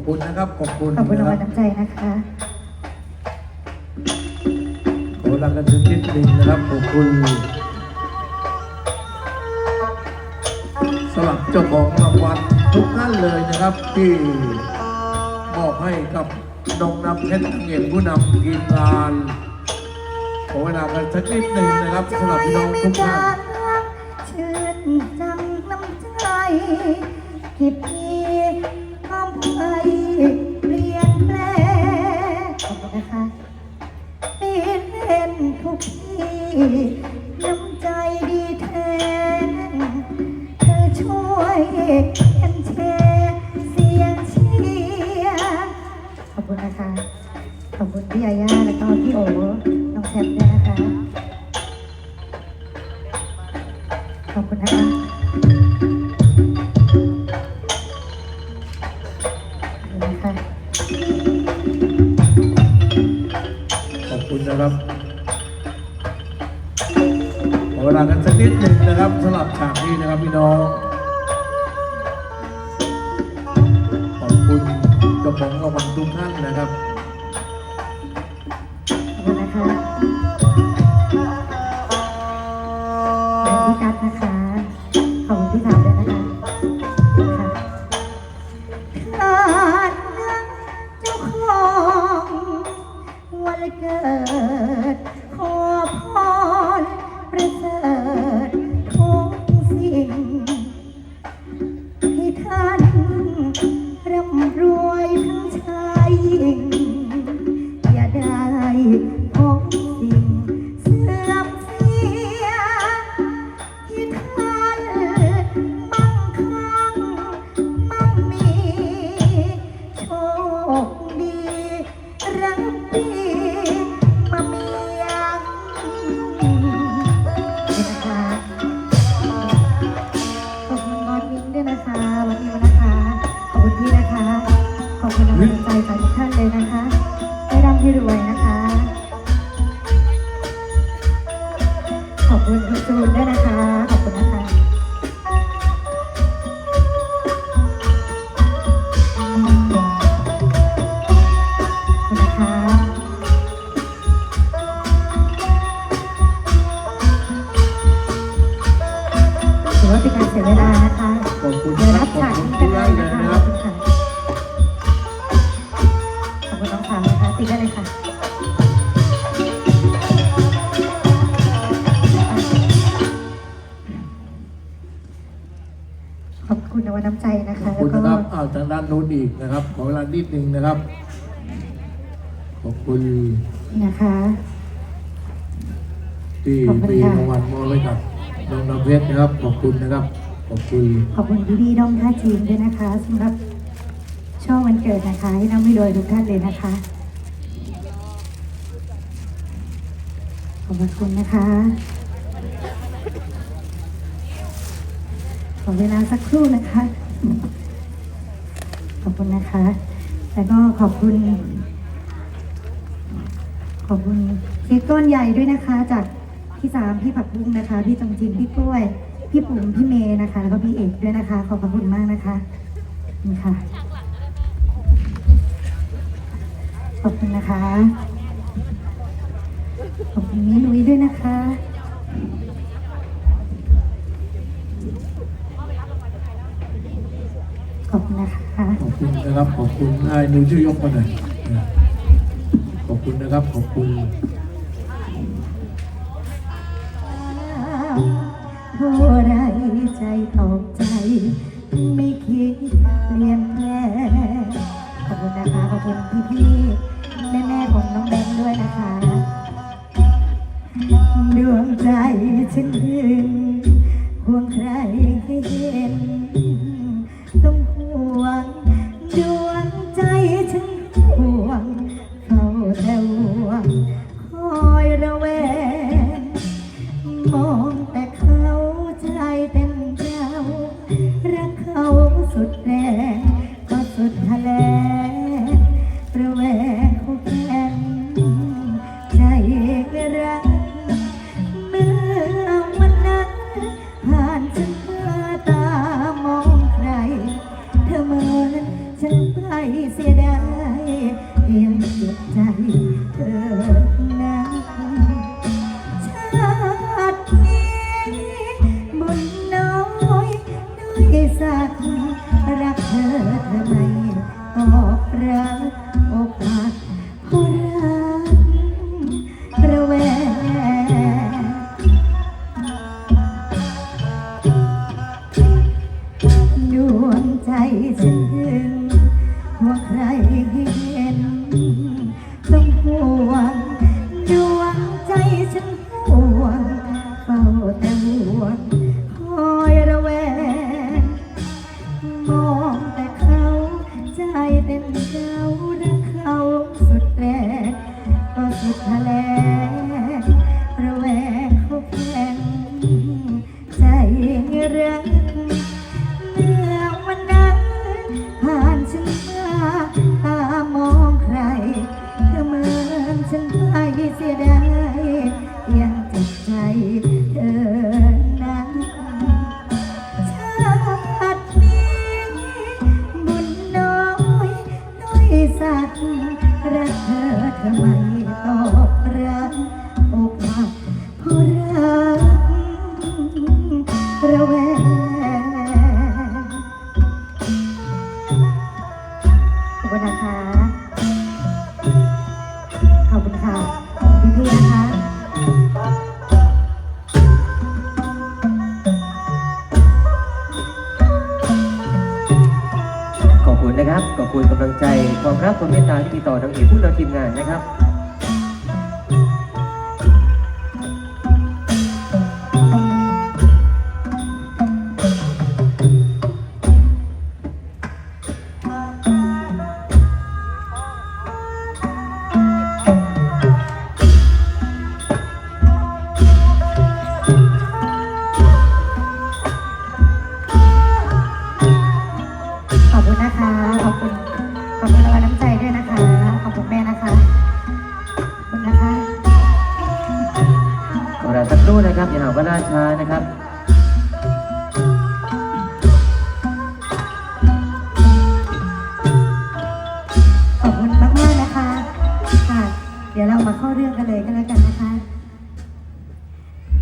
อบคุณนะครับ ขอบคุณขอบคุณนะรางควัรัลบน้ำใจนะคะขอรังกันสักนิดหนึ่งนะครับ ขอบคุณสำหรับเจ้าของรางวัลทุกท่านเลยนะครับ ที่มอบให้กับน้องนำเพชรเงียนผู้นำทีมงานขอเวลากันสักนิดหนึ่งนะครับสำหรับพี่น้องทุกท่านชื่นจังน้ำใจที่พี่ทำ ให้เปลี่ยนแปลงนะคะเปลี่ยนเป็นทุกที่น้ำใจดีแท้เธอช่วยกันแชร์เสียงเชียร์ขอบคุณนะคะ ขอบคุณพี่ยาย่าแล้วก็พี่โอ๋น้องแทบด้วยนะคะ คุณนะครับขอเวลากันสักนิดหนึ่งนะครับสำหรับฉากนี้นะครับพี่น้อง ขอบคุณเจ้าของรางวัลทุกท่านนะครับ วันเกิด องสาวนะคะติดได้เลยค่ะขอบคุณในวันน้ำใจนะคะขอบแล้คุวณก็นะครับอ้าวทางด้านนู้นอีกนะครับ ขอเวลานิดหนึ่งนะครับ ขอบคุณนะคะ ที่ขอบคุณมีค่ะรางวัลมอบให้กับน้องน้ำเพชรนะครับ ขอบคุณนะครับ ขอบคุณขอบคุณพี่พี่ๆด้อมท่าจีนด้วยนะคะสำหรับช่วงวันเกิดนะคะให้น้ำไม่โดยทุกท่านเลยนะคะ ขอบคุณนะคะ ขอเวลาสักครู่นะคะ ขอบคุณนะคะ แล้วก็ขอบคุณ ขอบคุณเค้กก้อนใหญ่ด้วยนะคะ จากพี่สามพี่ผักบุ้งนะคะ พี่จงจินพี่กล้วย พี่ปุ๋มพี่เมย์นะคะ แล้วก็พี่เอกด้วยนะคะ ขอบพระคุณมากนะคะนี่ค่ะ ขอบคุณนะคะ ขอบคุณนี้นุ้ยด้วยนะคะ ขอบคุณนะคะขอบคุณนะครับ ขอบคุณไอ้หนูช่วยยกมาหน่อยขอบคุณนะครับ ขอบคุณเท่าไรใจตกใจ ไม่คิดเปลี่ยนแปลงขอบคุณนะคะ ขอบคุณพี่ๆ ฉัน เสียดายยังเจ็บใจเธอนะชาตินี้บุญน้อยด้วยสักรักเธอทำไมออกรักโอกาสผู้รักระแวงดวงใจฉัน อบคุณกำลังใจความรักความเมตตาที่มีต่อนางเอกพวกเราทีมงานนะครับ นะครับขอบคุณมากๆนะคะค่ะ เดี๋ยวเรามาเข้าเรื่องกันเลยกันแล้วกัน